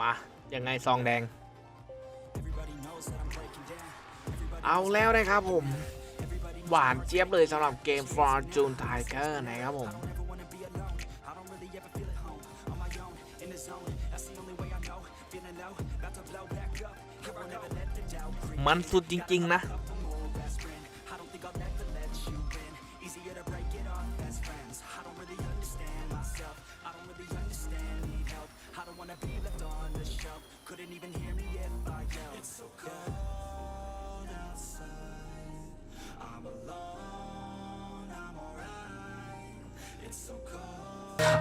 มา ยังไงซองแดง เอาแล้วนะครับผม หวานเจี๊ยบเลยสำหรับเกม Fortune Tiger นะครับผมมันสุดจริง ๆ นะ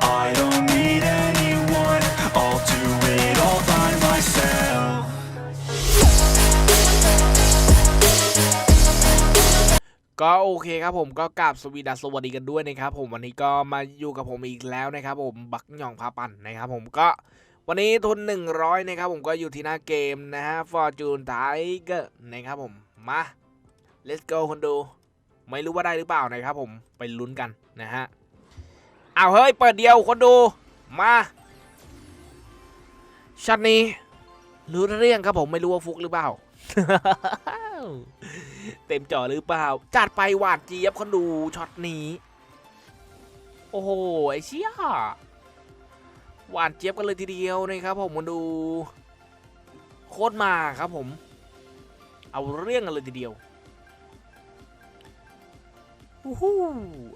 I don't need anyone, I'll do it all by myself. ก็โอเคครับผมก็กราบสวีดัสสวัสดีกันด้วยนะครับผมวันนี้ก็มาอยู่กับผมอีกแล้วนะครับผมบักหย่องพาปั่นนะครับผมก็วันนี้ทุน 100นะครับผมก็อยู่ที่หน้าเกมนะฮะ Fortune Tiger นะครับผมมา let's go คนดู ไม่รู้ว่าได้หรือเปล่านะครับผมไปลุ้นกันนะฮะ เอาวเฮ้ย เปิดเดียวคนดู มาชัดนี้รู้เรื่องครับผมไม่รู้ว่าฟุกหรือเปล่า เต็มจอหรือเปล่า จัดไปหวานเจี๊ยบคนดูช็อตนี้ โอ้โหไอเชี่ยหวานเจี๊ยบกันเลยทีเดียวนะครับผมมาดูโคตรมาครับผม เอาเรื่องกันเลยทีเดียวอู้หู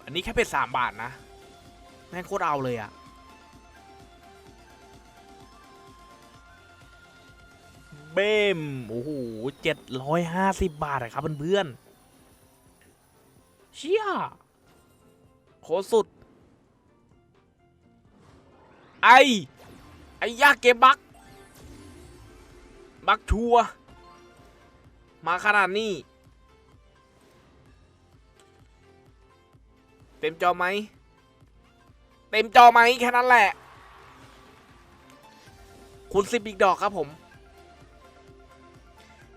อันนี้แค่เป็นสามบาทนะ แม่งโคตรเอาเลยอะเบมโอ้โหเจ็ดร้อยห้าสิบบาทอะครับเพื่อนๆเชี่ยโคตรสุด ไอ ไอยากเกมบัก บักชัวร์มาขนาดนี้ เต็มจอไหม เต็มจอไหมแค่นั้นแหละ คุณสิบอีกดอกครับผม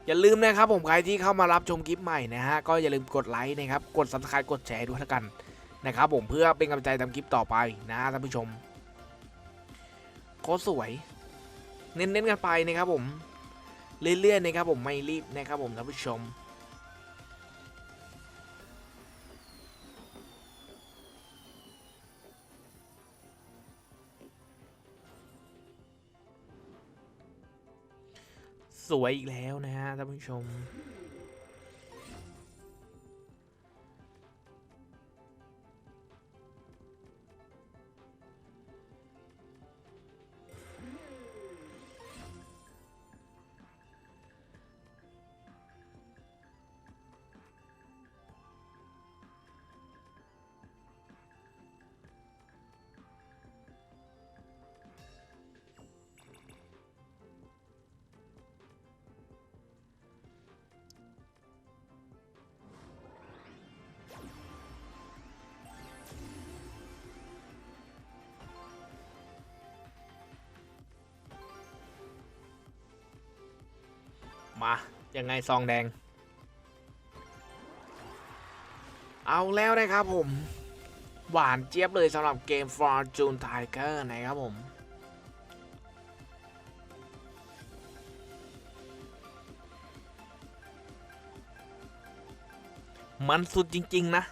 อย่าลืมนะครับผมใครที่เข้ามารับชมคลิปใหม่นะฮะ ก็อย่าลืมกดไลค์นะครับ กด subscribe กดแชร์ด้วยแล้วกันนะครับผมเพื่อเป็นกำลังใจทำคลิปต่อไปนะท่านผู้ชมโคตรสวย เน้นๆกันไปนะครับผม เรื่อยๆนะครับผมไม่รีบนะครับผมท่านผู้ชม สวยอีกแล้วนะฮะท่านผู้ชม มายังไงซองแดง เอาแล้วนะครับผม หวานเจี๊ยบเลยสำหรับเกม Fortune Tiger นะครับผมมันสุดจริง ๆ นะ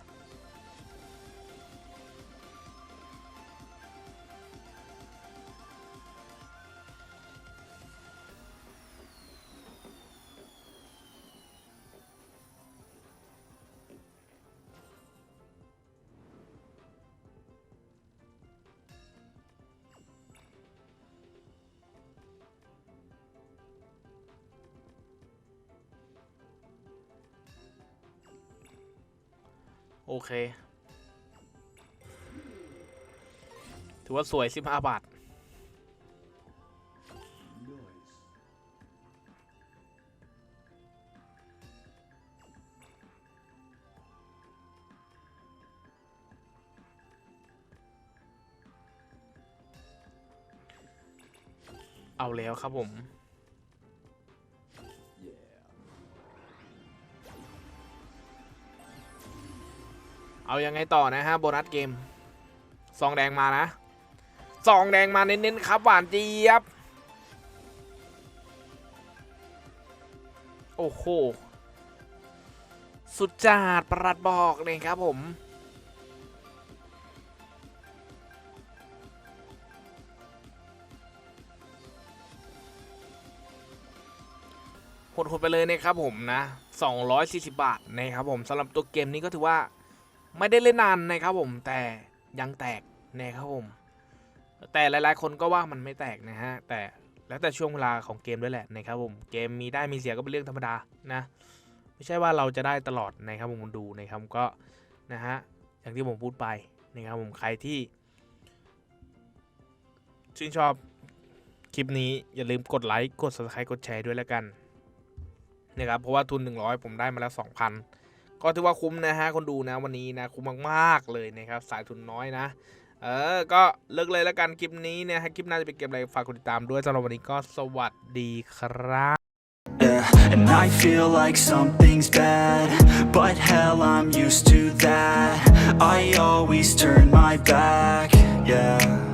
อเค ถือว่าสวย 15 บาท เอาแล้วครับผม เอายังไงต่อนะฮะโบนัสเกมซองแดงมานะซองแดงมาเน้นๆครับหวานเจี๊ยบ โอ้โห สุดจัดประหลัดบอกเลยครับผมหดหดไปเลยนะครับผมนะ 240 บาทนะครับผมสำหรับตัวเกมนี้ก็ถือว่า ไม่ได้เล่นนานนะครับผมแต่ยังแตกนะครับผมแต่หลายๆ คนก็ว่ามันไม่แตกนะฮะแต่แล้วแต่ช่วงเวลาของเกมด้วยแหละนะครับผมเกมมีได้มีเสียก็เป็นเรื่องธรรมดานะ ไม่ใช่ว่าเราจะได้ตลอดนะครับผมดูนะครับก็นะฮะอย่างที่ผมพูดไปนะครับผมใครที่ชื่นชอบคลิปนี้อย่าลืมกดไลค์กด subscribe กดแชร์ด้วยแล้วกันนะครับเพราะว่าทุน 100 ผมได้มาแล้ว 2,000 ก็ถือว่าคุ้มนะฮะคนดูนะวันนี้นะคุ้มมากๆเลยนะครับสายทุนน้อยนะเออ ก็เลิกเลยแล้วกันคลิปนี้เนี่ยฮะคลิปหน้าจะเป็นเกมอะไรฝากกดติดตามด้วยสำหรับวันนี้ก็สวัสดีครับ and I feel like something's bad, but hell, I'm used to that. I always turn my back, yeah.